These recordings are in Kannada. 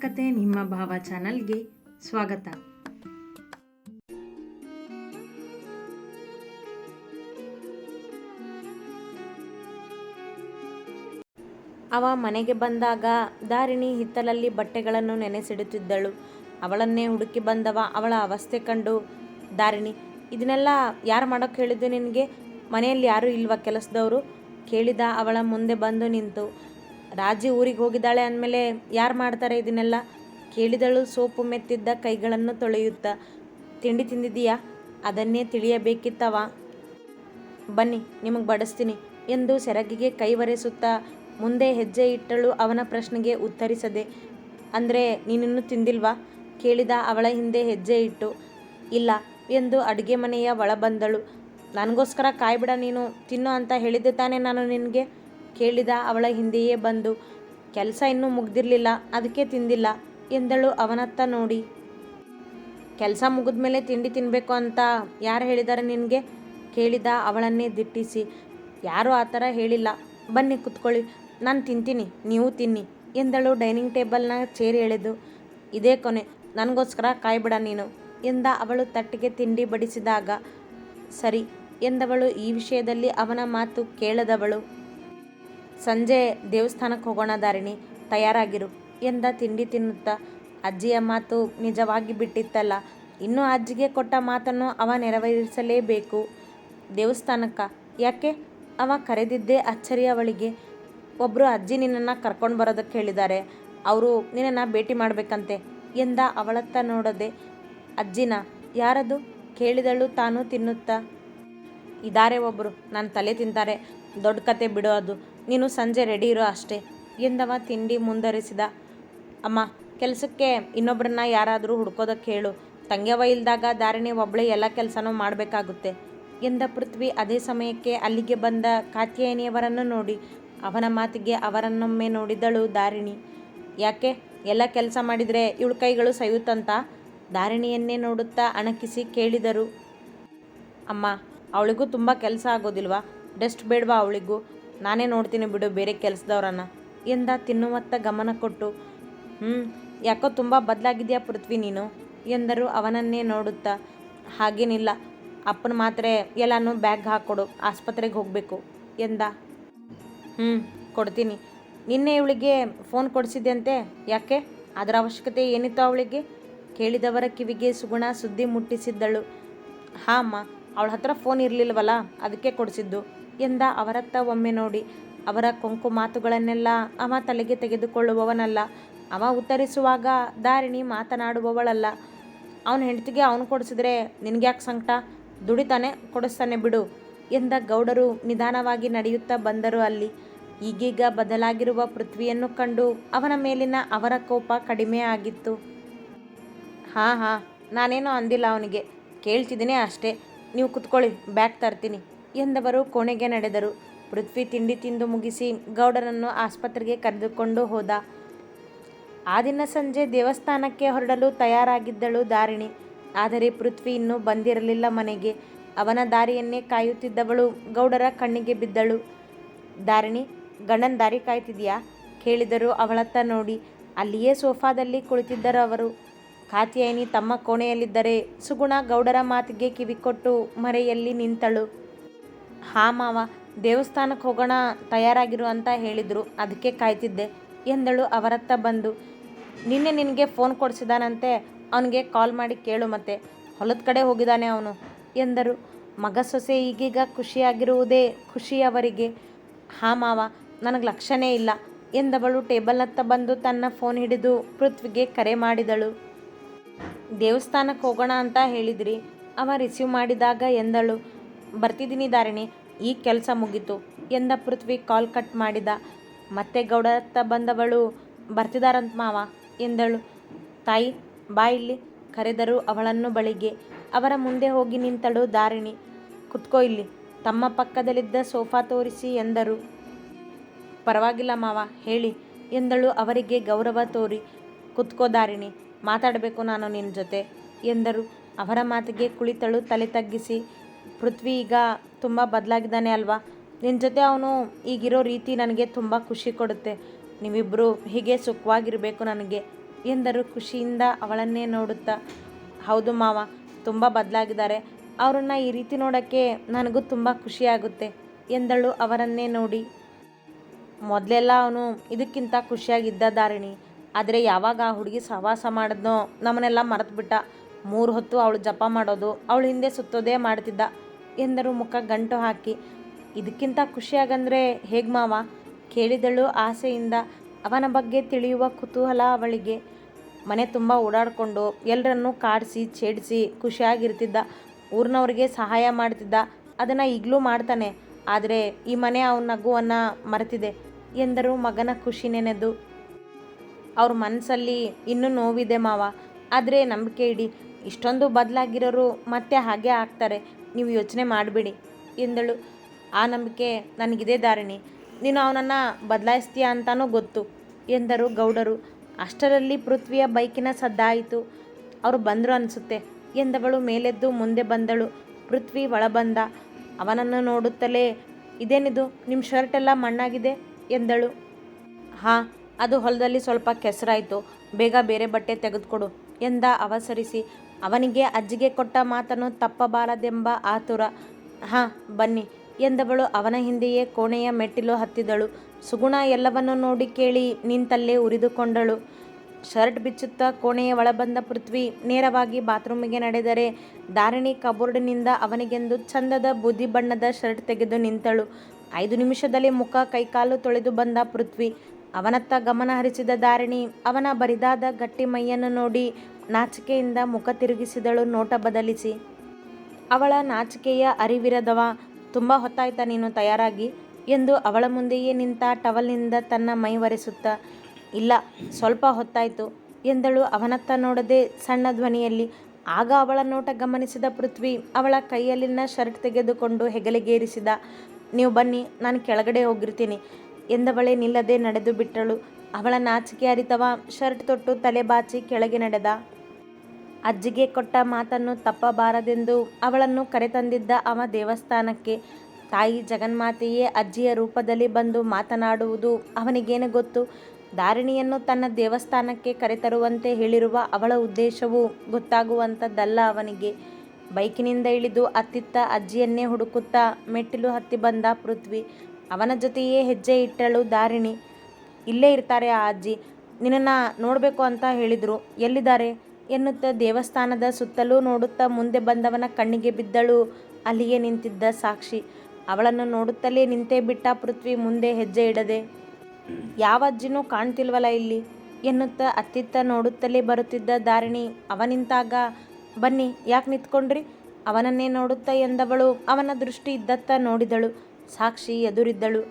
ಕತೆ ನಿಮ್ಮ ಭಾವ ಚಾನಲ್ಗೆ ಸ್ವಾಗತ. ಅವ ಮನೆಗೆ ಬಂದಾಗ ದಾರಿಣಿ ಹಿತ್ತಲಲ್ಲಿ ಬಟ್ಟೆಗಳನ್ನು ನೆನೆಸಿಡುತ್ತಿದ್ದಳು. ಅವಳನ್ನೇ ಹುಡುಕಿ ಬಂದವ ಅವಳ ಅವಸ್ಥೆ ಕಂಡು, ದಾರಿಣಿ, ಇದನ್ನೆಲ್ಲ ಯಾರು ಮಾಡೋಕ್ಕೆ ಹೇಳಿದ್ದು ನಿನಗೆ? ಮನೆಯಲ್ಲಿ ಯಾರೂ ಇಲ್ವಾ ಕೆಲಸದವರು? ಕೇಳಿದ ಅವಳ ಮುಂದೆ ಬಂದು ನಿಂತು ರಾಜಿ ಊರಿಗೆ ಹೋಗಿದ್ದಾಳೆ ಅಂದಮೇಲೆ ಯಾರು ಮಾಡ್ತಾರೆ ಇದನ್ನೆಲ್ಲ? ಕೇಳಿದಳು, ಸೋಪು ಮೆತ್ತಿದ್ದ ಕೈಗಳನ್ನು ತೊಳೆಯುತ್ತಾ. ತಿಂಡಿ ತಿಂದಿದೀಯಾ ಅದನ್ನೇ ತಿಳಿಯಬೇಕಿತ್ತವ. ಬನ್ನಿ, ನಿಮಗೆ ಬಡಿಸ್ತೀನಿ ಎಂದು ಸೆರಗಿಗೆ ಕೈವರೆಸುತ್ತಾ ಮುಂದೆ ಹೆಜ್ಜೆ ಇಟ್ಟಳು ಅವನ ಪ್ರಶ್ನೆಗೆ ಉತ್ತರಿಸದೆ. ಅಂದರೆ, ನೀನಿನ್ನೂ ತಿಂದಿಲ್ವಾ? ಕೇಳಿದ ಅವಳ ಹಿಂದೆ ಹೆಜ್ಜೆ ಇಟ್ಟು. ಇಲ್ಲ ಎಂದು ಅಡುಗೆ ಮನೆಯ ಒಳ ಬಂದಳು. ನನಗೋಸ್ಕರ ಕಾಯ್ಬಿಡ ನೀನು, ತಿನ್ನು ಅಂತ ಹೇಳಿದ್ದೆ ತಾನೇ ನಾನು ನಿನಗೆ? ಕೇಳಿದ ಅವಳ ಹಿಂದೆಯೇ ಬಂದು, ಕೆಲಸ ಇನ್ನೂ ಮುಗ್ದಿರಲಿಲ್ಲ ಅದಕ್ಕೆ ತಿಂದಿಲ್ಲ, ಎಂದಳು ಅವನತ್ತ ನೋಡಿ. ಕೆಲಸ ಮುಗಿದ ಮೇಲೆ ತಿಂಡಿ ತಿನ್ನಬೇಕು ಅಂತ ಯಾರು ಹೇಳಿದ್ದಾರೆ ನಿನಗೆ? ಕೇಳಿದ ಅವಳನ್ನೇ ದಿಟ್ಟಿಸಿ. ಯಾರೂ ಆ ಥರ ಹೇಳಿಲ್ಲ, ಬನ್ನಿ ಕುತ್ಕೊಳ್ಳಿ, ನಾನು ತಿಂತೀನಿ, ನೀವು ತಿನ್ನಿ, ಎಂದಳು ಡೈನಿಂಗ್ ಟೇಬಲ್ನ ಚೇರ್ ಎಳೆದು. ಇದೇ ಕೊನೆ, ನನಗೋಸ್ಕರ ಕಾಯ್ಬಿಡ ನೀನು, ಎಂದ ಅವಳು ತಟ್ಟಿಗೆ ತಿಂಡಿ ಬಡಿಸಿದಾಗ. ಸರಿ, ಎಂದವಳು ಈ ವಿಷಯದಲ್ಲಿ ಅವನ ಮಾತು ಕೇಳದವಳು. ಸಂಜೆ ದೇವಸ್ಥಾನಕ್ಕೆ ಹೋಗೋಣ ದಾರಿಣಿ, ತಯಾರಾಗಿರು. ಎಂದ ತಿಂಡಿ ತಿನ್ನುತ್ತಾ. ಅಜ್ಜಿಯ ಮಾತು ನಿಜವಾಗಿ ಬಿಟ್ಟಿತ್ತಲ್ಲ. ಇನ್ನೂ ಅಜ್ಜಿಗೆ ಕೊಟ್ಟ ಮಾತನ್ನು ಅವ ನೆರವೇರಿಸಲೇಬೇಕು. ದೇವಸ್ಥಾನಕ್ಕ. ಯಾಕೆ? ಅವ ಕರೆದಿದ್ದೇ ಅಚ್ಚರಿ ಅವಳಿಗೆ. ಒಬ್ಬರು ಅಜ್ಜಿ ನಿನ್ನನ್ನು ಕರ್ಕೊಂಡು ಬರೋದಕ್ಕೆ ಹೇಳಿದ್ದಾರೆ. ಅವರು ನಿನ್ನನ್ನು ಭೇಟಿ ಮಾಡಬೇಕಂತೆ ಎಂದ ಅವಳತ್ತ ನೋಡದೆ. ಅಜ್ಜಿನ, ಯಾರದು? ಕೇಳಿದಳು ತಾನು ತಿನ್ನುತ್ತಾ. ಇದ್ದಾರೆ ಒಬ್ಬರು ನನ್ನ ತಲೆ ತಿಂತಾರೆ. ದೊಡ್ಡ ಕತೆ ಬಿಡೋ ಅದು. ನೀನು ಸಂಜೆ ರೆಡಿ ಇರೋ ಅಷ್ಟೇ. ಎಂದವ ತಿಂಡಿ ಮುಂದರಿಸಿದ ಅಮ್ಮ, ಕೆಲಸಕ್ಕೆ ಇನ್ನೊಬ್ಬರನ್ನ ಯಾರಾದರೂ ಹುಡ್ಕೋದಕ್ಕೆ ಹೇಳು. ತಂಗ್ಯವ ಇಲ್ದಾಗ ದಾರಿಣಿ ಒಬ್ಬಳೇ ಎಲ್ಲ ಕೆಲಸನೂ ಮಾಡಬೇಕಾಗುತ್ತೆ. ಎಂದ ಪೃಥ್ವಿ ಅದೇ ಸಮಯಕ್ಕೆ ಅಲ್ಲಿಗೆ ಬಂದ ಕಾತ್ಯಾಯನಿಯವರನ್ನು ನೋಡಿ. ಅವನ ಮಾತಿಗೆ ಅವರನ್ನೊಮ್ಮೆ ನೋಡಿದಳು ದಾರಿಣಿ. ಯಾಕೆ? ಎಲ್ಲ ಕೆಲಸ ಮಾಡಿದರೆ ಇವಳ ಕೈಗಳು ಸಯುತ್ತಂತ? ದಾರಿಣಿಯನ್ನೇ ನೋಡುತ್ತಾ ಅಣಕಿಸಿ ಕೇಳಿದರು. ಅಮ್ಮ, ಅವಳಿಗೂ ತುಂಬ ಕೆಲಸ ಆಗೋದಿಲ್ವಾ? ಡಸ್ಟ್ ಬೇಡವಾ ಅವಳಿಗೂ? ನಾನೇ ನೋಡ್ತೀನಿ ಬಿಡು ಬೇರೆ ಕೆಲಸದವ್ರನ್ನ. ಎಂದ ತಿನ್ನುವತ್ತ ಗಮನ ಕೊಟ್ಟು. ಹ್ಞೂ ಯಾಕೋ ತುಂಬ ಬದಲಾಗಿದೆಯಾ ಪೃಥ್ವಿ ನೀನು? ಎಂದರು ಅವನನ್ನೇ ನೋಡುತ್ತಾ. ಹಾಗೇನಿಲ್ಲ. ಅಪ್ಪನ ಮಾತ್ರೆ ಎಲ್ಲನೂ ಬ್ಯಾಗ್ ಹಾಕ್ಕೊಡು ಆಸ್ಪತ್ರೆಗೆ ಹೋಗಬೇಕು ಎಂದ. ಹ್ಞೂ ಕೊಡ್ತೀನಿ. ನಿನ್ನೆ ಇವಳಿಗೆ ಫೋನ್ ಕೊಡಿಸಿದ್ದಂತೆ ಯಾಕೆ? ಅದರ ಅವಶ್ಯಕತೆ ಏನಿತ್ತು ಅವಳಿಗೆ? ಕೇಳಿದವರ ಕಿವಿಗೆ ಸುಗುಣ ಸುದ್ದಿ ಮುಟ್ಟಿಸಿದ್ದಳು. ಹಾಂ ಅಮ್ಮ, ಅವಳ ಹತ್ರ ಫೋನ್ ಇರಲಿಲ್ವಲ್ಲ, ಅದಕ್ಕೆ ಕೊಡಿಸಿದ್ದು. ಎಂದ ಅವರತ್ತ ಒಮ್ಮೆ ನೋಡಿ. ಅವರ ಕೊಂಕು ಮಾತುಗಳನ್ನೆಲ್ಲ ಅವ ತಲೆಗೆ ತೆಗೆದುಕೊಳ್ಳುವವನಲ್ಲ. ಅವ ಉತ್ತರಿಸುವಾಗ ದಾರಿಣಿ ಮಾತನಾಡುವವಳಲ್ಲ. ಅವನ ಹೆಂಡತಿಗೆ ಅವನು ಕೊಡಿಸಿದ್ರೆ ನಿನಗ್ಯಾಕೆ ಸಂಕಟ? ದುಡಿತಾನೆ, ಕೊಡಿಸ್ತಾನೆ ಬಿಡು ಎಂದ ಗೌಡರು ನಿಧಾನವಾಗಿ ನಡೆಯುತ್ತಾ ಬಂದರು ಅಲ್ಲಿ. ಈಗೀಗ ಬದಲಾಗಿರುವ ಪೃಥ್ವಿಯನ್ನು ಕಂಡು ಅವನ ಮೇಲಿನ ಅವರ ಕೋಪ ಕಡಿಮೆ ಆಗಿತ್ತು. ಹಾಂ ಹಾಂ, ನಾನೇನೋ ಅಂದಿಲ್ಲ ಅವನಿಗೆ. ಕೇಳ್ತಿದ್ದೀನಿ ಅಷ್ಟೇ. ನೀವು ಕುತ್ಕೊಳ್ಳಿ, ಬ್ಯಾಗ್ ತರ್ತೀನಿ. ಎಂದವರು ಕೋಣೆಗೆ ನಡೆದರು. ಪೃಥ್ವಿ ತಿಂಡಿ ತಿಂದು ಮುಗಿಸಿ ಗೌಡರನ್ನು ಆಸ್ಪತ್ರೆಗೆ ಕರೆದುಕೊಂಡು ಹೋದ. ಆ ದಿನ ಸಂಜೆ ದೇವಸ್ಥಾನಕ್ಕೆ ಹೊರಡಲು ತಯಾರಾಗಿದ್ದಳು ದಾರಿಣಿ. ಆದರೆ ಪೃಥ್ವಿ ಇನ್ನೂ ಬಂದಿರಲಿಲ್ಲ ಮನೆಗೆ. ಅವನ ದಾರಿಯನ್ನೇ ಕಾಯುತ್ತಿದ್ದವಳು ಗೌಡರ ಕಣ್ಣಿಗೆ ಬಿದ್ದಳು. ದಾರಿಣಿ, ಗಂಡನ ದಾರಿ ಕಾಯ್ತಿದ್ಯಾ? ಕೇಳಿದರು ಅವಳತ್ತ ನೋಡಿ. ಅಲ್ಲಿಯೇ ಸೋಫಾದಲ್ಲಿ ಕುಳಿತಿದ್ದರು ಅವರು. ಕಾತ್ಯಾಯಿನಿ ತಮ್ಮ ಕೋಣೆಯಲ್ಲಿದ್ದರೆ ಸುಗುಣ ಗೌಡರ ಮಾತಿಗೆ ಕಿವಿಕೊಟ್ಟು ಮರೆಯಲ್ಲಿ ನಿಂತಳು. ಹಾಂ ಮಾವ, ದೇವಸ್ಥಾನಕ್ಕೆ ಹೋಗೋಣ ತಯಾರಾಗಿರು ಅಂತ ಹೇಳಿದರು. ಅದಕ್ಕೆ ಕಾಯ್ತಿದ್ದೆ. ಎಂದಳು ಅವರತ್ತ ಬಂದು, ನಿನ್ನೆ ನಿನಗೆ ಫೋನ್ ಕೊಡಿಸಿದಾನಂತೆ, ಅವನಿಗೆ ಕಾಲ್ ಮಾಡಿ ಕೇಳು ಮತ್ತೆ. ಹೊಲದ ಕಡೆ ಹೋಗಿದ್ದಾನೆ ಅವನು, ಎಂದರು. ಮಗ ಸೊಸೆ ಈಗೀಗ ಖುಷಿಯಾಗಿರುವುದೇ ಖುಷಿಯವರಿಗೆ ಹಾ ಮಾವ, ನನಗೆ ಲಕ್ಷಣೇ ಇಲ್ಲ, ಎಂದವಳು ಟೇಬಲ್ನತ್ತ ಬಂದು ತನ್ನ ಫೋನ್ ಹಿಡಿದು ಪೃಥ್ವಿಗೆ ಕರೆ ಮಾಡಿದಳು. ದೇವಸ್ಥಾನಕ್ಕೆ ಹೋಗೋಣ ಅಂತ ಹೇಳಿದ್ರಿ, ಅವ ರಿಸೀವ್ ಮಾಡಿದಾಗ ಎಂದಳು. ಬರ್ತಿದ್ದೀನಿ ದಾರಿಣಿ ಈ ಕೆಲಸ ಮುಗೀತು ಎಂದ ಪೃಥ್ವಿ ಕಾಲ್ ಕಟ್ ಮಾಡಿದ. ಮತ್ತೆ ಗೌಡತ್ತ ಬಂದವಳು, ಬರ್ತಿದಾರಂತ ಮಾವ ಎಂದಳು. ತಾಯಿ, ಬಾ ಇಲ್ಲಿ, ಕರೆದರು ಅವಳನ್ನು ಬಳಿಗೆ. ಅವರ ಮುಂದೆ ಹೋಗಿ ನಿಂತಳು ದಾರಿಣಿ ಕುತ್ಕೋ ಇಲ್ಲಿ, ತಮ್ಮ ಪಕ್ಕದಲ್ಲಿದ್ದ ಸೋಫಾ ತೋರಿಸಿ ಎಂದರು. ಪರವಾಗಿಲ್ಲ ಮಾವ, ಹೇಳಿ ಎಂದಳು ಅವರಿಗೆ ಗೌರವ ತೋರಿ. ಕುತ್ಕೋ ದಾರಿಣಿ ಮಾತಾಡಬೇಕು ನಾನು ನಿನ್ನ ಜೊತೆ ಎಂದರು. ಅವರ ಮಾತಿಗೆ ಕುಳಿತಳು ತಲೆ ತಗ್ಗಿಸಿ. ಪೃಥ್ವಿ ಈಗ ತುಂಬ ಬದಲಾಗಿದ್ದಾನೆ ಅಲ್ವಾ? ನಿನ್ನ ಜೊತೆ ಅವನು ಈಗಿರೋ ರೀತಿ ನನಗೆ ತುಂಬ ಖುಷಿ ಕೊಡುತ್ತೆ. ನೀವಿಬ್ಬರು ಹೀಗೆ ಸುಖವಾಗಿರಬೇಕು ನನಗೆ ಎಂದರು ಖುಷಿಯಿಂದ ಅವಳನ್ನೇ ನೋಡುತ್ತಾ. ಹೌದು ಮಾವ, ತುಂಬ ಬದಲಾಗಿದ್ದಾರೆ. ಅವರನ್ನು ಈ ರೀತಿ ನೋಡೋಕ್ಕೆ ನನಗೂ ತುಂಬ ಖುಷಿಯಾಗುತ್ತೆ ಎಂದಳು ಅವರನ್ನೇ ನೋಡಿ. ಮೊದಲೆಲ್ಲ ಅವನು ಇದಕ್ಕಿಂತ ಖುಷಿಯಾಗಿದ್ದ ದಾರಿಣಿ ಆದರೆ ಯಾವಾಗ ಆ ಹುಡುಗಿ ಸಹವಾಸ ಮಾಡಿದ್ನೋ ನಮ್ಮನ್ನೆಲ್ಲ ಮರೆತುಬಿಟ್ಟ. ಮೂರು ಹೊತ್ತು ಅವಳು ಜಪ ಮಾಡೋದು, ಅವಳು ಹಿಂದೆ ಸುತ್ತೋದೇ ಮಾಡ್ತಿದ್ದ. ಎಂದರು ಮುಖ ಗಂಟು ಹಾಕಿ. ಇದಕ್ಕಿಂತ ಖುಷಿಯಾಗಂದ್ರೆ ಹೇಗೆ ಮಾವ? ಕೇಳಿದಳು ಆಸೆಯಿಂದ. ಅವನ ಬಗ್ಗೆ ತಿಳಿಯುವ ಕುತೂಹಲ ಅವಳಿಗೆ. ಮನೆ ತುಂಬ ಓಡಾಡಿಕೊಂಡು ಎಲ್ಲರನ್ನೂ ಕಾಡಿಸಿ, ಛೇಡಿಸಿ ಖುಷಿಯಾಗಿರ್ತಿದ್ದ. ಊರಿನವ್ರಿಗೆ ಸಹಾಯ ಮಾಡ್ತಿದ್ದ. ಅದನ್ನು ಈಗಲೂ ಮಾಡ್ತಾನೆ. ಆದರೆ ಈ ಮನೆ ಅವನ ನಗುವನ್ನು ಮರೆತಿದೆ, ಎಂದರು ಮಗನ ಖುಷಿ ನೆನೆದು. ಅವ್ರ ಮನಸ್ಸಲ್ಲಿ ಇನ್ನೂ ನೋವಿದೆ ಮಾವ. ಆದರೆ ನಂಬಿಕೆ ಇಡಿ. ಇಷ್ಟೊಂದು ಬದಲಾಗಿರೋರು ಮತ್ತೆ ಹಾಗೆ ಆಗ್ತಾರೆ. ನೀವು ಯೋಚನೆ ಮಾಡಿಬಿಡಿ ಎಂದಳು. ಆ ನಂಬಿಕೆ ನನಗಿದೆ ಧಾರಣೆ. ನೀನು ಅವನನ್ನು ಬದಲಾಯಿಸ್ತೀಯ ಅಂತಾನೂ ಗೊತ್ತು ಎಂದರು ಗೌಡರು. ಅಷ್ಟರಲ್ಲಿ ಪೃಥ್ವಿಯ ಬೈಕಿನ ಸದ್ದಾಯಿತು ಅವರು ಬಂದರು ಅನಿಸುತ್ತೆ ಎಂದವಳು ಮೇಲೆದ್ದು ಮುಂದೆ ಬಂದಳು. ಪೃಥ್ವಿ ಒಳಬಂದ, ಅವನನ್ನು ನೋಡುತ್ತಲೇ, ಇದೇನಿದು ನಿಮ್ಮ ಶರ್ಟ್ ಎಲ್ಲ ಮಣ್ಣಾಗಿದೆ ಎಂದಳು. ಹಾಂ, ಅದು ಹೊಲದಲ್ಲಿ ಸ್ವಲ್ಪ ಕೆಸರಾಯಿತು, ಬೇಗ ಬೇರೆ ಬಟ್ಟೆ ತೆಗೆದುಕೊಡು ಎಂದ ಅವಸರಿಸಿ. ಅವನಿಗೆ ಅಜ್ಜಿಗೆ ಕೊಟ್ಟ ಮಾತನ್ನು ತಪ್ಪಬಾರದೆಂಬ ಆತುರ. ಹಾಂ, ಬನ್ನಿ. ಎಂದವಳು ಅವನ ಹಿಂದೆಯೇ ಕೋಣೆಯ ಮೆಟ್ಟಿಲು ಹತ್ತಿದಳು. ಸುಗುಣ ಎಲ್ಲವನ್ನೂ ನೋಡಿ ಕೇಳಿ ನಿಂತಲ್ಲೇ ಉರಿದುಕೊಂಡಳು. ಶರ್ಟ್ ಬಿಚ್ಚುತ್ತಾ ಕೋಣೆಯ ಒಳಬಂದ ಪೃಥ್ವಿ ನೇರವಾಗಿ ಬಾತ್ರೂಮಿಗೆ ನಡೆದರೆ ದಾರಿಣಿ ಕಬೋರ್ಡ್ನಿಂದ ಅವನಿಗೆಂದು ಚಂದದ ಬೂದಿ ಬಣ್ಣದ ಶರ್ಟ್ ತೆಗೆದು ನಿಂತಳು. ಐದು ನಿಮಿಷದಲ್ಲಿ ಮುಖ ಕೈಕಾಲು ತೊಳೆದು ಬಂದ ಪೃಥ್ವಿ ಅವನತ್ತ ಗಮನ ಹರಿಸಿದ ದಾರಿಣಿ ಅವನ ಬರಿದಾದ ಗಟ್ಟಿ ಮೈಯನ್ನು ನೋಡಿ ನಾಚಿಕೆಯಿಂದ ಮುಖ ತಿರುಗಿಸಿದಳು ನೋಟ ಬದಲಿಸಿ. ಅವಳ ನಾಚಿಕೆಯ ಅರಿವಿರದವ, ತುಂಬ ಹೊತ್ತಾಯ್ತಾ ನೀನು ತಯಾರಾಗಿ? ಎಂದು ಅವಳ ಮುಂದೆಯೇ ನಿಂತ ಟವಲ್ನಿಂದ ತನ್ನ ಮೈ ಒರೆಸುತ್ತಾ, ಇಲ್ಲ, ಸ್ವಲ್ಪ ಹೊತ್ತಾಯಿತು ಎಂದಳು ಅವನತ್ತ ನೋಡದೆ ಸಣ್ಣ ಧ್ವನಿಯಲ್ಲಿ. ಆಗ ಅವಳ ನೋಟ ಗಮನಿಸಿದ ಪೃಥ್ವಿ ಅವಳ ಕೈಯಲ್ಲಿನ ಶರ್ಟ್ ತೆಗೆದುಕೊಂಡು ಹೆಗಲಿಗೇರಿಸಿದ, ನೀವು ಬನ್ನಿ, ನಾನು ಕೆಳಗಡೆ ಹೋಗಿರ್ತೀನಿ. ಎಂದವಳೇ ನಿಲ್ಲದೆ ನಡೆದು ಬಿಟ್ಟಳು. ಅವಳ ನಾಚಿಕೆ ಅರಿತವ ಶರ್ಟ್ ತೊಟ್ಟು ತಲೆ ಬಾಚಿ ಕೆಳಗೆ ನಡೆದ. ಅಜ್ಜಿಗೆ ಕೊಟ್ಟ ಮಾತನ್ನು ತಪ್ಪಬಾರದೆಂದು ಅವಳನ್ನು ಕರೆತಂದಿದ್ದ ಅವ ದೇವಸ್ಥಾನಕ್ಕೆ. ತಾಯಿ ಜಗನ್ಮಾತೆಯೇ ಅಜ್ಜಿಯ ರೂಪದಲ್ಲಿ ಬಂದು ಮಾತನಾಡುವುದು ಅವನಿಗೇನು ಗೊತ್ತು? ಧಾರಿಣಿಯನ್ನು ತನ್ನ ದೇವಸ್ಥಾನಕ್ಕೆ ಕರೆತರುವಂತೆ ಹೇಳಿರುವ ಅವಳ ಉದ್ದೇಶವು ಗೊತ್ತಾಗುವಂಥದ್ದಲ್ಲ ಅವನಿಗೆ. ಬೈಕಿನಿಂದ ಇಳಿದು ಅತ್ತಿತ್ತ ಅಜ್ಜಿಯನ್ನೇ ಹುಡುಕುತ್ತಾ ಮೆಟ್ಟಿಲು ಹತ್ತಿ ಬಂದ ಪೃಥ್ವಿ. ಅವನ ಜೊತೆಯೇ ಹೆಜ್ಜೆ ಇಟ್ಟಳು ದಾರಿಣಿ. ಇಲ್ಲೇ ಇರ್ತಾರೆ ಆ ಅಜ್ಜಿ. ನಿನ್ನನ್ನು ನೋಡಬೇಕು ಅಂತ ಹೇಳಿದರು. ಎಲ್ಲಿದ್ದಾರೆ? ಎನ್ನುತ್ತಾ ದೇವಸ್ಥಾನದ ಸುತ್ತಲೂ ನೋಡುತ್ತಾ ಮುಂದೆ ಬಂದವನ ಕಣ್ಣಿಗೆ ಬಿದ್ದಳು ಅಲ್ಲಿಯೇ ನಿಂತಿದ್ದ ಸಾಕ್ಷಿ. ಅವಳನ್ನು ನೋಡುತ್ತಲೇ ನಿಂತೇ ಬಿಟ್ಟ ಪೃಥ್ವಿ ಮುಂದೆ ಹೆಜ್ಜೆ ಇಡದೆ, ಯಾವ ಅಜ್ಜಿನೂ ಕಾಣ್ತಿಲ್ವಲ್ಲ ಇಲ್ಲಿ? ಎನ್ನುತ್ತಾ ಅತ್ತಿತ್ತ ನೋಡುತ್ತಲೇ ಬರುತ್ತಿದ್ದ ದಾರಿಣಿ. ಅವನಿಂತಾಗ, ಬನ್ನಿ, ಯಾಕೆ ನಿಂತ್ಕೊಂಡ್ರಿ? ಅವನನ್ನೇ ನೋಡುತ್ತಾ ಎಂದವಳು ಅವನ ದೃಷ್ಟಿ ಇದ್ದತ್ತ ನೋಡಿದಳು. ಸಾಕ್ಷಿ ಎದುರಿದ್ದಳು.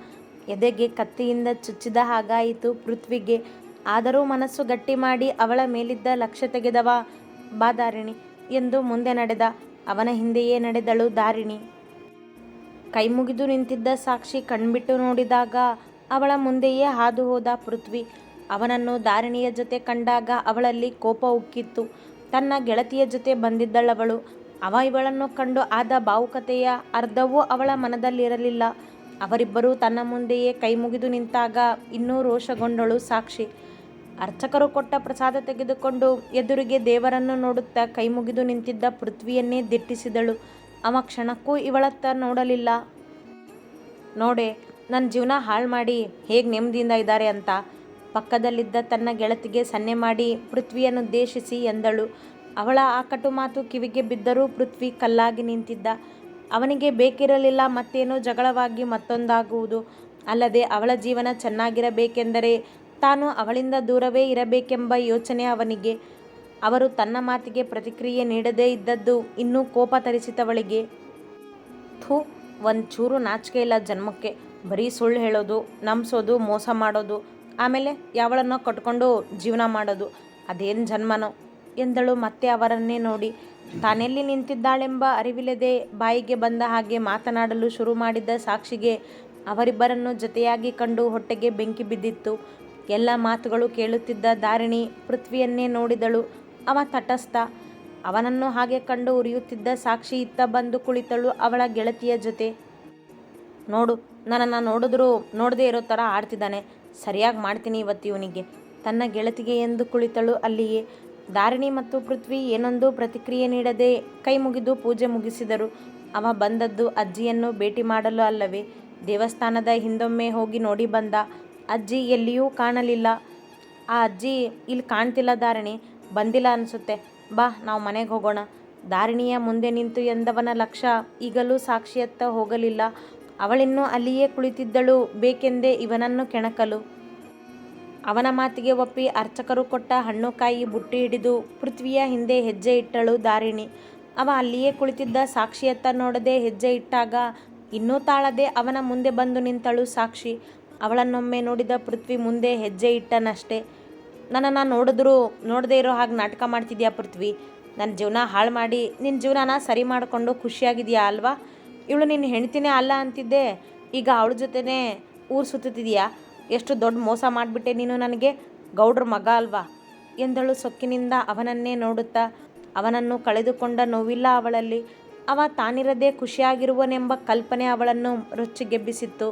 ಎದೆಗೆ ಕತ್ತಿಯಿಂದ ಚುಚ್ಚಿದ ಹಾಗಾಯಿತು ಪೃಥ್ವಿಗೆ. ಆದರೂ ಮನಸ್ಸು ಗಟ್ಟಿ ಮಾಡಿ ಅವಳ ಮೇಲಿದ್ದ ಲಕ್ಷ್ಯ ತೆಗೆದವ ಬಾ ದಾರಿಣಿ ಎಂದು ಮುಂದೆ ನಡೆದ. ಅವನ ಹಿಂದೆಯೇ ನಡೆದಳು ದಾರಿಣಿ. ಕೈ ಮುಗಿದು ನಿಂತಿದ್ದ ಸಾಕ್ಷಿ ಕಣ್ಬಿಟ್ಟು ನೋಡಿದಾಗ ಅವಳ ಮುಂದೆಯೇ ಹಾದು ಹೋದ ಪೃಥ್ವಿ. ಅವನನ್ನು ದಾರಿಣಿಯ ಜೊತೆ ಕಂಡಾಗ ಅವಳಲ್ಲಿ ಕೋಪ ಉಕ್ಕಿತ್ತು. ತನ್ನ ಗೆಳತಿಯ ಜೊತೆ ಬಂದಿದ್ದಳವಳು. ಅವ ಇವಳನ್ನು ಕಂಡು ಆದ ಭಾವುಕತೆಯ ಅರ್ಧವೂ ಅವಳ ಮನದಲ್ಲಿರಲಿಲ್ಲ. ಅವರಿಬ್ಬರೂ ತನ್ನ ಮುಂದೆಯೇ ಕೈ ಮುಗಿದು ನಿಂತಾಗ ಇನ್ನೂ ರೋಷಗೊಂಡಳು ಸಾಕ್ಷಿ. ಅರ್ಚಕರು ಕೊಟ್ಟ ಪ್ರಸಾದ ತೆಗೆದುಕೊಂಡು ಎದುರಿಗೆ ದೇವರನ್ನು ನೋಡುತ್ತಾ ಕೈ ಮುಗಿದು ನಿಂತಿದ್ದ ಪೃಥ್ವಿಯನ್ನೇ ದಿಟ್ಟಿಸಿದಳು. ಅವ ಕ್ಷಣಕ್ಕೂ ಇವಳತ್ತ ನೋಡಲಿಲ್ಲ. ನೋಡೆ ನನ್ನ ಜೀವನ ಹಾಳು ಮಾಡಿ ಹೇಗೆ ನೆಮ್ಮದಿಯಿಂದ ಇದ್ದಾರೆ ಅಂತ. ಪಕ್ಕದಲ್ಲಿದ್ದ ತನ್ನ ಗೆಳತಿಗೆ ಸನ್ನೆ ಮಾಡಿ ಪೃಥ್ವಿಯನ್ನು ಉದ್ದೇಶಿಸಿ ಎಂದಳು. ಅವಳ ಆ ಕಟು ಮಾತು ಕಿವಿಗೆ ಬಿದ್ದರೂ ಪೃಥ್ವಿ ಕಲ್ಲಾಗಿ ನಿಂತಿದ್ದ. ಅವನಿಗೆ ಬೇಕಿರಲಿಲ್ಲ, ಮತ್ತೇನೋ ಜಗಳವಾಗಿ ಮತ್ತೊಂದಾಗುವುದು. ಅಲ್ಲದೆ ಅವಳ ಜೀವನ ಚೆನ್ನಾಗಿರಬೇಕೆಂದರೆ ತಾನು ಅವಳಿಂದ ದೂರವೇ ಇರಬೇಕೆಂಬ ಯೋಚನೆ ಅವನಿಗೆ. ಅವರು ತನ್ನ ಮಾತಿಗೆ ಪ್ರತಿಕ್ರಿಯೆ ನೀಡದೇ ಇದ್ದದ್ದು ಇನ್ನೂ ಕೋಪ ತರಿಸಿತವಳಿಗೆ ಥೂ, ಒಂಚೂರು ನಾಚಿಕೆ ಇಲ್ಲ ಜನ್ಮಕ್ಕೆ. ಬರೀ ಸುಳ್ಳು ಹೇಳೋದು, ನಂಬಿಸೋದು, ಮೋಸ ಮಾಡೋದು. ಆಮೇಲೆ ಯಾವಳನ್ನೋ ಕಟ್ಕೊಂಡು ಜೀವನ ಮಾಡೋದು. ಅದೇನು ಜನ್ಮನೋ? ಎಂದಳು, ಮತ್ತೆ ಅವರನ್ನೇ ನೋಡಿ. ತಾನೆಲ್ಲಿ ನಿಂತಿದ್ದಾಳೆಂಬ ಅರಿವಿಲ್ಲದೆ ಬಾಯಿಗೆ ಬಂದ ಹಾಗೆ ಮಾತನಾಡಲು ಶುರು ಮಾಡಿದ್ದ ಸಾಕ್ಷಿಗೆ ಅವರಿಬ್ಬರನ್ನು ಜೊತೆಯಾಗಿ ಕಂಡು ಹೊಟ್ಟೆಗೆ ಬೆಂಕಿ ಬಿದ್ದಿತ್ತು. ಎಲ್ಲ ಮಾತುಗಳು ಕೇಳುತ್ತಿದ್ದ ಧಾರಿಣಿ ಪೃಥ್ವಿಯನ್ನೇ ನೋಡಿದಳು. ಅವ ತಟಸ್ಥ. ಅವನನ್ನು ಹಾಗೆ ಕಂಡು ಉರಿಯುತ್ತಿದ್ದ ಸಾಕ್ಷಿ ಇತ್ತ ಬಂದು ಕುಳಿತಳು ಅವಳ ಗೆಳತಿಯ ಜೊತೆ. ನೋಡು, ನನ್ನನ್ನು ನೋಡಿದ್ರೂ ನೋಡದೇ ಇರೋ ಥರ ಆಡ್ತಿದ್ದಾನೆ. ಸರಿಯಾಗಿ ಮಾಡ್ತೀನಿ ಇವತ್ತು ಇವನಿಗೆ. ತನ್ನ ಗೆಳತಿಗೆ ಎಂದು ಕುಳಿತಳು ಅಲ್ಲಿಯೇ. ದಾರಿಣಿ ಮತ್ತು ಪೃಥ್ವಿ ಏನೊಂದು ಪ್ರತಿಕ್ರಿಯೆ ನೀಡದೆ ಕೈ ಮುಗಿದು ಪೂಜೆ ಮುಗಿಸಿದರು. ಅವ ಬಂದದ್ದು ಅಜ್ಜಿಯನ್ನು ಭೇಟಿ ಮಾಡಲು ಅಲ್ಲವೇ? ದೇವಸ್ಥಾನದ ಹಿಂದೊಮ್ಮೆ ಹೋಗಿ ನೋಡಿ ಬಂದ. ಅಜ್ಜಿ ಎಲ್ಲಿಯೂ ಕಾಣಲಿಲ್ಲ. ಆ ಅಜ್ಜಿ, ಇಲ್ಲಿ ಕಾಣ್ತಿಲ್ಲ ಧಾರಣಿ, ಬಂದಿಲ್ಲ ಅನಿಸುತ್ತೆ. ಬಾ, ನಾವು ಮನೆಗೆ ಹೋಗೋಣ. ದಾರಿಣಿಯ ಮುಂದೆ ನಿಂತು ಎಂದವನ ಲಕ್ಷ ಈಗಲೂ ಸಾಕ್ಷಿಯತ್ತ ಹೋಗಲಿಲ್ಲ. ಅವಳಿನ್ನೂ ಅಲ್ಲಿಯೇ ಕುಳಿತಿದ್ದಳು. ಬೇಕೆಂದೇ ಇವನನ್ನು ಕೆಣಕಲು. ಅವನ ಮಾತಿಗೆ ಒಪ್ಪಿ ಅರ್ಚಕರು ಕೊಟ್ಟ ಹಣ್ಣು ಕಾಯಿ ಬುಟ್ಟಿ ಹಿಡಿದು ಪೃಥ್ವಿಯ ಹಿಂದೆ ಹೆಜ್ಜೆ ಇಟ್ಟಳು ದಾರಿಣಿ. ಅವ ಅಲ್ಲಿಯೇ ಕುಳಿತಿದ್ದ ಸಾಕ್ಷಿಯತ್ತ ನೋಡದೆ ಹೆಜ್ಜೆ ಇಟ್ಟಾಗ ಇನ್ನೂ ತಾಳದೆ ಅವನ ಮುಂದೆ ಬಂದು ನಿಂತಳು ಸಾಕ್ಷಿ. ಅವಳನ್ನೊಮ್ಮೆ ನೋಡಿದ ಪೃಥ್ವಿ ಮುಂದೆ ಹೆಜ್ಜೆ ಇಟ್ಟನಷ್ಟೇ. ನನ್ನನ್ನು ನೋಡಿದ್ರು ನೋಡದೆ ಇರೋ ಹಾಗೆ ನಾಟಕ ಮಾಡ್ತಿದ್ಯಾ ಪೃಥ್ವಿ? ನನ್ನ ಜೀವನ ಹಾಳು ಮಾಡಿ ನಿನ್ನ ಜೀವನನ ಸರಿ ಮಾಡಿಕೊಂಡು ಖುಷಿಯಾಗಿದೆಯಾ ಅಲ್ವಾ? ಇವಳು ನಿನ್ನ ಹೆಣ್ತಿನೇ ಅಲ್ಲ ಅಂತಿದ್ದೆ. ಈಗ ಅವಳ ಜೊತೆನೇ ಊರು ಸುತ್ತುತ್ತಿದೆಯಾ? ಎಷ್ಟು ದೊಡ್ಡ ಮೋಸ ಮಾಡಿಬಿಟ್ಟೆ ನೀನು ನನಗೆ? ಗೌಡ್ರ ಮಗ ಅಲ್ವಾ? ಎಂದಳು ಸೊಕ್ಕಿನಿಂದ ಅವನನ್ನೇ ನೋಡುತ್ತಾ. ಅವನನ್ನು ಕಳೆದುಕೊಂಡ ನೋವಿಲ್ಲ ಅವಳಲ್ಲಿ. ಅವ ತಾನಿರದೇ ಖುಷಿಯಾಗಿರುವನೆಂಬ ಕಲ್ಪನೆ ಅವಳನ್ನು ರೊಚ್ಚಿಗೆಬ್ಬಿಸಿತ್ತು.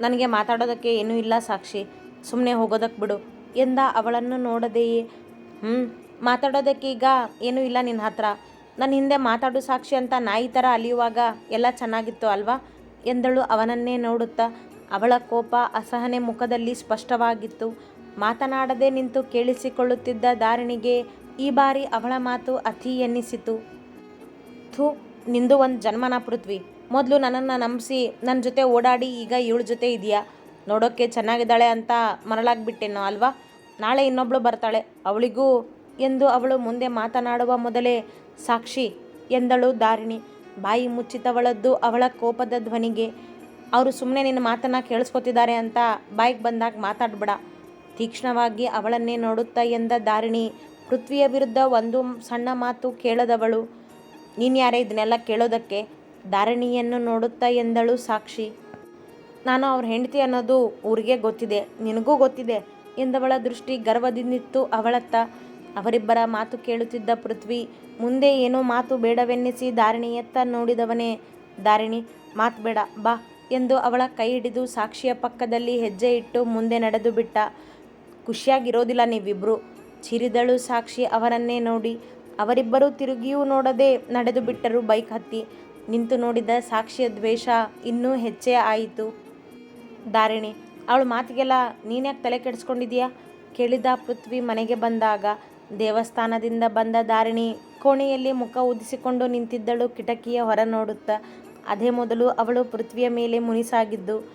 ನನಗೆ ಮಾತಾಡೋದಕ್ಕೆ ಏನೂ ಇಲ್ಲ ಸಾಕ್ಷಿ. ಸುಮ್ಮನೆ ಹೋಗೋದಕ್ಕೆ ಬಿಡು ಎಂದ ಅವಳನ್ನು ನೋಡದೆಯೇ. ಹ್ಞೂ ಮಾತಾಡೋದಕ್ಕೆ ಈಗ ಏನೂ ಇಲ್ಲ ನಿನ್ನ ಹತ್ರ. ನನ್ನ ಹಿಂದೆ ಮಾತಾಡು ಸಾಕ್ಷಿ ಅಂತ ನಾಯಿ ಥರ ಅಲಿಯುವಾಗ ಎಲ್ಲ ಚೆನ್ನಾಗಿತ್ತು ಅಲ್ವಾ? ಎಂದಳು ಅವನನ್ನೇ ನೋಡುತ್ತಾ. ಅವಳ ಕೋಪ ಅಸಹನೆ ಮುಖದಲ್ಲಿ ಸ್ಪಷ್ಟವಾಗಿತ್ತು. ಮಾತನಾಡದೆ ನಿಂತು ಕೇಳಿಸಿಕೊಳ್ಳುತ್ತಿದ್ದ ದಾರಿಣಿಗೆ ಈ ಬಾರಿ ಅವಳ ಮಾತು ಅತಿ ಎನ್ನಿಸಿತು. ಥೂ, ನಿಂದು ಒಂದು ಜನ್ಮನ ಪೃಥ್ವಿ. ಮೊದಲು ನನ್ನನ್ನು ನಂಬಿಸಿ ನನ್ನ ಜೊತೆ ಓಡಾಡಿ, ಈಗ ಇವಳ ಜೊತೆ ಇದೆಯಾ ನೋಡೋಕ್ಕೆ ಚೆನ್ನಾಗಿದ್ದಾಳೆ ಅಂತ ಮರಳಾಗ್ಬಿಟ್ಟೇನೋ ಅಲ್ವಾ? ನಾಳೆ ಇನ್ನೊಬ್ಳು ಬರ್ತಾಳೆ. ಅವಳಿಗೂ ಎಂದು ಅವಳು ಮುಂದೆ ಮಾತನಾಡುವ ಮೊದಲೇ, ಸಾಕ್ಷಿ, ಎಂದಳು ದಾರಿಣಿ ಬಾಯಿ ಮುಚ್ಚಿತವಳದ್ದು ಅವಳ ಕೋಪದ ಧ್ವನಿಗೆ. ಅವರು ಸುಮ್ಮನೆ ನಿನ್ನ ಮಾತನ್ನು ಕೇಳಿಸ್ಕೊತಿದ್ದಾರೆ ಅಂತ ಬಾಯಿಗೆ ಬಂದಾಗ ಮಾತಾಡ್ಬೇಡ. ತೀಕ್ಷ್ಣವಾಗಿ ಅವಳನ್ನೇ ನೋಡುತ್ತಾ ಎಂದ ದಾರಿಣಿ ಪೃಥ್ವಿಯ ವಿರುದ್ಧ ಒಂದು ಸಣ್ಣ ಮಾತು ಕೇಳದವಳು. ನೀನು ಯಾರೇ ಇದನ್ನೆಲ್ಲ ಕೇಳೋದಕ್ಕೆ ದಾರಿಣಿಯನ್ನು ನೋಡುತ್ತಾ ಎಂದಳು ಸಾಕ್ಷಿ. ನಾನು ಅವ್ರ ಹೆಂಡತಿ ಅನ್ನೋದು ಊರಿಗೆ ಗೊತ್ತಿದೆ, ನಿನಗೂ ಗೊತ್ತಿದೆ ಎಂದವಳ ದೃಷ್ಟಿ ಗರ್ವದಿಂದಿತ್ತು ಅವಳತ್ತ. ಅವರಿಬ್ಬರ ಮಾತು ಕೇಳುತ್ತಿದ್ದ ಪೃಥ್ವಿ, ಮುಂದೆ ಏನೋ ಮಾತು ಬೇಡವೆನ್ನಿಸಿ ದಾರಿಣಿಯತ್ತ ನೋಡಿದವನೇ. ದಾರಿಣಿ ಮಾತು ಬೇಡ, ಬಾ. ಎಂದು ಅವಳ ಕೈ ಹಿಡಿದು ಸಾಕ್ಷಿಯ ಪಕ್ಕದಲ್ಲಿ ಹೆಜ್ಜೆ ಇಟ್ಟು ಮುಂದೆ ನಡೆದು ಬಿಟ್ಟ. ಖುಷಿಯಾಗಿರೋದಿಲ್ಲ ನೀವಿಬ್ರು. ಚಿರಿದಳು ಸಾಕ್ಷಿ ಅವರನ್ನೇ ನೋಡಿ. ಅವರಿಬ್ಬರೂ ತಿರುಗಿಯೂ ನೋಡದೆ ನಡೆದು ಬಿಟ್ಟರು ಬೈಕ್ ಹತ್ತಿ. ನಿಂತು ನೋಡಿದ ಸಾಕ್ಷಿಯ ದ್ವೇಷ ಇನ್ನೂ ಹೆಚ್ಚೇ ಆಯಿತು. ದಾರಿಣಿ ಅವಳ ಮಾತಿಗೆಲ್ಲ ನೀನ್ಯಾಕೆ ತಲೆ ಕೆಡಿಸ್ಕೊಂಡಿದೀಯಾ? ಕೇಳಿದ ಪೃಥ್ವಿ ಮನೆಗೆ ಬಂದಾಗ. ದೇವಸ್ಥಾನದಿಂದ ಬಂದ ದಾರಿಣಿ ಕೋಣೆಯಲ್ಲಿ ಮುಖ ಉದಿಸಿಕೊಂಡು ನಿಂತಿದ್ದಳು ಕಿಟಕಿಯ ಹೊರ ನೋಡುತ್ತಾ. ಅದೇ ಮೊದಲು ಅವಳು ಪೃಥ್ವಿಯ ಮೇಲೆ ಮುನಿಸಾಗಿದ್ದು.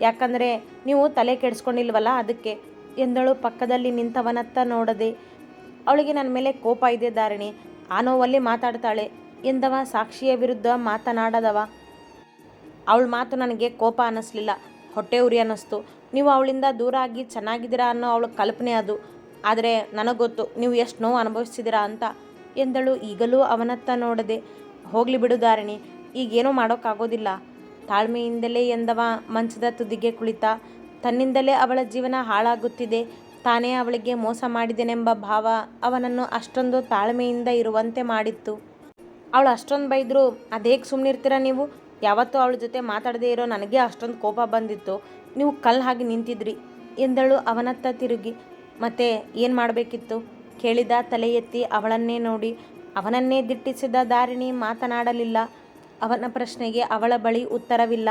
ಯಾಕಂದರೆ ನೀವು ತಲೆ ಕೆಡಿಸ್ಕೊಂಡಿಲ್ವಲ್ಲ ಅದಕ್ಕೆ. ಎಂದಳು ಪಕ್ಕದಲ್ಲಿ ನಿಂತವನತ್ತ ನೋಡದೆ. ಅವಳಿಗೆ ನನ್ನ ಮೇಲೆ ಕೋಪ ಇದೆ ಧಾರಣೆ. ಆ ನೋವಲ್ಲಿ ಮಾತಾಡ್ತಾಳೆ. ಎಂದವ ಸಾಕ್ಷಿಯ ವಿರುದ್ಧ ಮಾತನಾಡದವ. ಅವಳ ಮಾತು ನನಗೆ ಕೋಪ ಅನ್ನಿಸ್ಲಿಲ್ಲ. ಹೊಟ್ಟೆ ಉರಿ ಅನ್ನಿಸ್ತು. ನೀವು ಅವಳಿಂದ ದೂರ ಆಗಿ ಚೆನ್ನಾಗಿದ್ದೀರಾ ಅನ್ನೋ ಅವಳ ಕಲ್ಪನೆ ಅದು. ಆದರೆ ನನಗೆ ಗೊತ್ತು, ನೀವು ಎಷ್ಟು ನೋವು ಅನುಭವಿಸ್ತಿದ್ದೀರಾ ಅಂತ. ಎಂದಳು ಈಗಲೂ ಅವನತ್ತ ನೋಡದೆ. ಹೋಗಲಿ ಬಿಡು ದಾರಿಣಿ ಈಗೇನೂ ಮಾಡೋಕ್ಕಾಗೋದಿಲ್ಲ. ತಾಳ್ಮೆಯಿಂದಲೇ ಎಂದವ ಮಂಚದ ತುದಿಗೆ ಕುಳಿತ. ತನ್ನಿಂದಲೇ ಅವಳ ಜೀವನ ಹಾಳಾಗುತ್ತಿದೆ. ತಾನೇ ಅವಳಿಗೆ ಮೋಸ ಮಾಡಿದೆನೆಂಬ ಭಾವ ಅವನನ್ನು ಅಷ್ಟೊಂದು ತಾಳ್ಮೆಯಿಂದ ಇರುವಂತೆ ಮಾಡಿತ್ತು. ಅವಳು ಅಷ್ಟೊಂದು ಬೈದರು, ಅದೇಗೆ ಸುಮ್ಮನಿರ್ತೀರ ನೀವು? ಯಾವತ್ತೂ ಅವಳ ಜೊತೆ ಮಾತಾಡದೇ ಇರೋ ನನಗೆ ಅಷ್ಟೊಂದು ಕೋಪ ಬಂದಿತ್ತು. ನೀವು ಕಲ್ಲು ಹಾಗೆ ನಿಂತಿದ್ರಿ ಎಂದಳು ಅವನತ್ತ ತಿರುಗಿ. ಮತ್ತೆ ಏನು ಮಾಡಬೇಕಿತ್ತು? ಕೇಳಿದ ತಲೆ ಎತ್ತಿ ಅವಳನ್ನೇ ನೋಡಿ. ಅವನನ್ನೇ ದಿಟ್ಟಿಸಿದ ದಾರಿಣಿ ಮಾತನಾಡಲಿಲ್ಲ. ಅವನ ಪ್ರಶ್ನೆಗೆ ಅವಳ ಬಳಿ ಉತ್ತರವಿಲ್ಲ.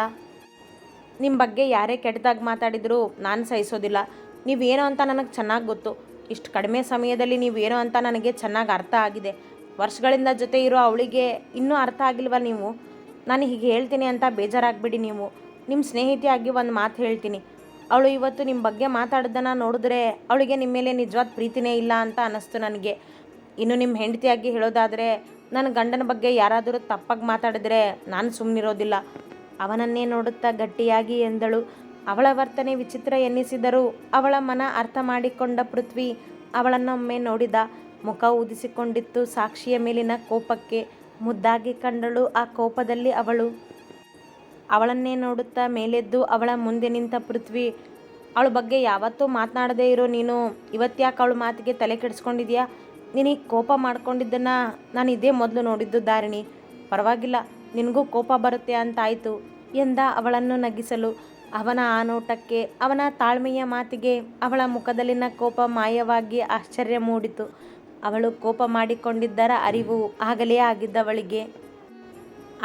ನಿಮ್ಮ ಬಗ್ಗೆ ಯಾರೇ ಕೆಟ್ಟದಾಗಿ ಮಾತಾಡಿದರೂ ನಾನು ಸಹಿಸೋದಿಲ್ಲ. ನೀವೇನು ಅಂತ ನನಗೆ ಚೆನ್ನಾಗಿ ಗೊತ್ತು. ಇಷ್ಟು ಕಡಿಮೆ ಸಮಯದಲ್ಲಿ ನೀವೇನು ಅಂತ ನನಗೆ ಚೆನ್ನಾಗಿ ಅರ್ಥ ಆಗಿದೆ. ವರ್ಷಗಳಿಂದ ಜೊತೆ ಇರೋ ಅವಳಿಗೆ ಇನ್ನೂ ಅರ್ಥ ಆಗಿಲ್ವ ನೀವು? ನಾನು ಹೀಗೆ ಹೇಳ್ತೀನಿ ಅಂತ ಬೇಜಾರಾಗ್ಬಿಡಿ ನೀವು. ನಿಮ್ಮ ಸ್ನೇಹಿತೆಯಾಗಿ ಒಂದು ಮಾತು ಹೇಳ್ತೀನಿ. ಅವಳು ಇವತ್ತು ನಿಮ್ಮ ಬಗ್ಗೆ ಮಾತಾಡೋದನ್ನು ನೋಡಿದ್ರೆ ಅವಳಿಗೆ ನಿಮ್ಮ ಮೇಲೆ ನಿಜವಾದ ಪ್ರೀತಿನೇ ಇಲ್ಲ ಅಂತ ಅನ್ನಿಸ್ತು ನನಗೆ. ಇನ್ನು ನಿಮ್ಮ ಹೆಂಡತಿಯಾಗಿ ಹೇಳೋದಾದರೆ ನನ್ನ ಗಂಡನ ಬಗ್ಗೆ ಯಾರಾದರೂ ತಪ್ಪಾಗಿ ಮಾತಾಡಿದ್ರೆ ನಾನು ಸುಮ್ಮನಿರೋದಿಲ್ಲ ಅವನನ್ನೇ ನೋಡುತ್ತಾ ಗಟ್ಟಿಯಾಗಿ ಎಂದಳು. ಅವಳ ವರ್ತನೆ ವಿಚಿತ್ರ ಎನ್ನಿಸಿದರೂ ಅವಳ ಮನ ಅರ್ಥ ಮಾಡಿಕೊಂಡ ಪೃಥ್ವಿ ಅವಳನ್ನೊಮ್ಮೆ ನೋಡಿದ. ಮುಖ ಊದಿಸಿಕೊಂಡಿತ್ತು ಸಾಕ್ಷಿಯ ಮೇಲಿನ ಕೋಪಕ್ಕೆ. ಮುದ್ದಾಗಿ ಕಂಡಳು ಆ ಕೋಪದಲ್ಲಿ ಅವಳು. ಅವಳನ್ನೇ ನೋಡುತ್ತಾ ಮೇಲೆದ್ದು ಅವಳ ಮುಂದೆ ನಿಂತ ಪೃಥ್ವಿ, ಅವಳ ಬಗ್ಗೆ ಯಾವತ್ತೂ ಮಾತನಾಡದೇ ಇರೋ ನೀನು, ಇವತ್ತ್ಯಾಕೆ ಅವಳ ಮಾತಿಗೆ ತಲೆ ಕೆಡಿಸ್ಕೊಂಡಿದ್ಯಾ? ನೀನೀಗ ಕೋಪ ಮಾಡ್ಕೊಂಡಿದ್ದನ್ನು ನಾನು ಇದೇ ಮೊದಲು ನೋಡಿದ್ದು ದಾರಿಣಿ ಪರವಾಗಿಲ್ಲ, ನಿನಗೂ ಕೋಪ ಬರುತ್ತೆ ಅಂತಾಯಿತು ಎಂದ ಅವಳನ್ನು ನಗಿಸಲು. ಅವನ ಆ ನೋಟಕ್ಕೆ, ಅವನ ತಾಳ್ಮೆಯ ಮಾತಿಗೆ ಅವಳ ಮುಖದಲ್ಲಿನ ಕೋಪ ಮಾಯವಾಗಿ ಆಶ್ಚರ್ಯ ಮೂಡಿತು. ಅವಳು ಕೋಪ ಮಾಡಿಕೊಂಡಿದ್ದರ ಅರಿವು ಆಗಲೇ ಆಗಿದ್ದವಳಿಗೆ.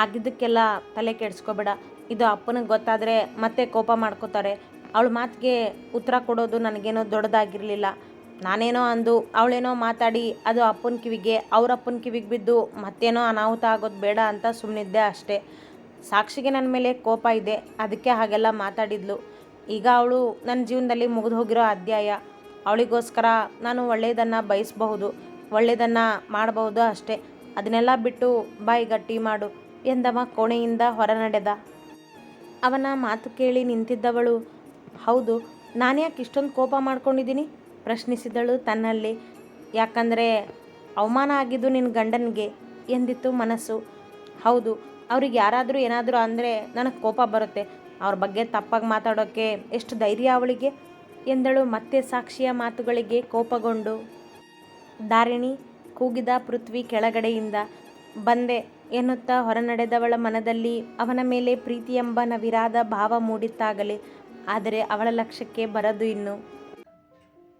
ಆಗಿದ್ದಕ್ಕೆಲ್ಲ ತಲೆ ಕೆಡಿಸ್ಕೋಬೇಡ, ಇದು ಅಪ್ಪನಿಗೆ ಗೊತ್ತಾದರೆ ಮತ್ತೆ ಕೋಪ ಮಾಡ್ಕೋತಾರೆ. ಅವಳ ಮಾತಿಗೆ ಉತ್ತರ ಕೊಡೋದು ನನಗೇನೋ ದೊಡ್ಡದಾಗಿರಲಿಲ್ಲ. ನಾನೇನೋ ಅಂದು, ಅವಳೇನೋ ಮಾತಾಡಿ, ಅದು ಅಪ್ಪನ ಕಿವಿಗೆ, ಅವ್ರ ಅಪ್ಪನ ಕಿವಿಗೆ ಬಿದ್ದು, ಮತ್ತೇನೋ ಅನಾಹುತ ಆಗೋದು ಬೇಡ ಅಂತ ಸುಮ್ಮನಿದ್ದೆ ಅಷ್ಟೇ. ಸಾಕ್ಷಿಗೆ ನನ್ನ ಮೇಲೆ ಕೋಪ ಇದೆ, ಅದಕ್ಕೆ ಹಾಗೆಲ್ಲ ಮಾತಾಡಿದ್ಲು. ಈಗ ಅವಳು ನನ್ನ ಜೀವನದಲ್ಲಿ ಮುಗಿದು ಹೋಗಿರೋ ಅಧ್ಯಾಯ. ಅವಳಿಗೋಸ್ಕರ ನಾನು ಒಳ್ಳೆಯದನ್ನು ಬಯಸಬಹುದು ಒಳ್ಳೆಯದನ್ನು ಮಾಡಬಹುದು ಅಷ್ಟೇ. ಅದನ್ನೆಲ್ಲ ಬಿಟ್ಟು ಬಾಯಿ ಗಟ್ಟಿ ಮಾಡು, ಎಂದವ ಕೋಣೆಯಿಂದ ಹೊರ ನಡೆದ. ಅವನ ಮಾತು ಕೇಳಿ ನಿಂತಿದ್ದವಳು, ಹೌದು ನಾನು ಯಾಕೆ ಇಷ್ಟೊಂದು ಕೋಪ ಮಾಡ್ಕೊಂಡಿದ್ದೀನಿ? ಪ್ರಶ್ನಿಸಿದಳು ತನ್ನಲ್ಲಿ, ಯಾಕಂದರೆ ಅವಮಾನ ಆಗಿದ್ದು ನಿನ್ನ ಗಂಡನಿಗೆ? ಎಂದಿತ್ತು ಮನಸ್ಸು. ಹೌದು, ಅವ್ರಿಗೆ ಯಾರಾದರೂ ಏನಾದರೂ ಅಂದರೆ ನನಗೆ ಕೋಪ ಬರುತ್ತೆ. ಅವ್ರ ಬಗ್ಗೆ ತಪ್ಪಾಗಿ ಮಾತಾಡೋಕ್ಕೆ ಎಷ್ಟು ಧೈರ್ಯ ಅವಳಿಗೆ? ಎಂದಳು ಮತ್ತೆ ಸಾಕ್ಷಿಯ ಮಾತುಗಳಿಗೆ ಕೋಪಗೊಂಡು. ದಾರಿಣಿ ಕೂಗಿದ ಪೃಥ್ವಿ ಕೆಳಗಡೆಯಿಂದ ಬಂದೆ ಎನ್ನುತ್ತಾ ಹೊರನಡೆದವಳ ಮನದಲ್ಲಿ ಅವನ ಮೇಲೆ ಪ್ರೀತಿ ಎಂಬ ನವಿರಾದ ಭಾವ ಮೂಡಿತ್ತಾಗಲಿ, ಆದರೆ ಅವಳ ಲಕ್ಷ್ಯಕ್ಕೆ ಬರದು ಇನ್ನು.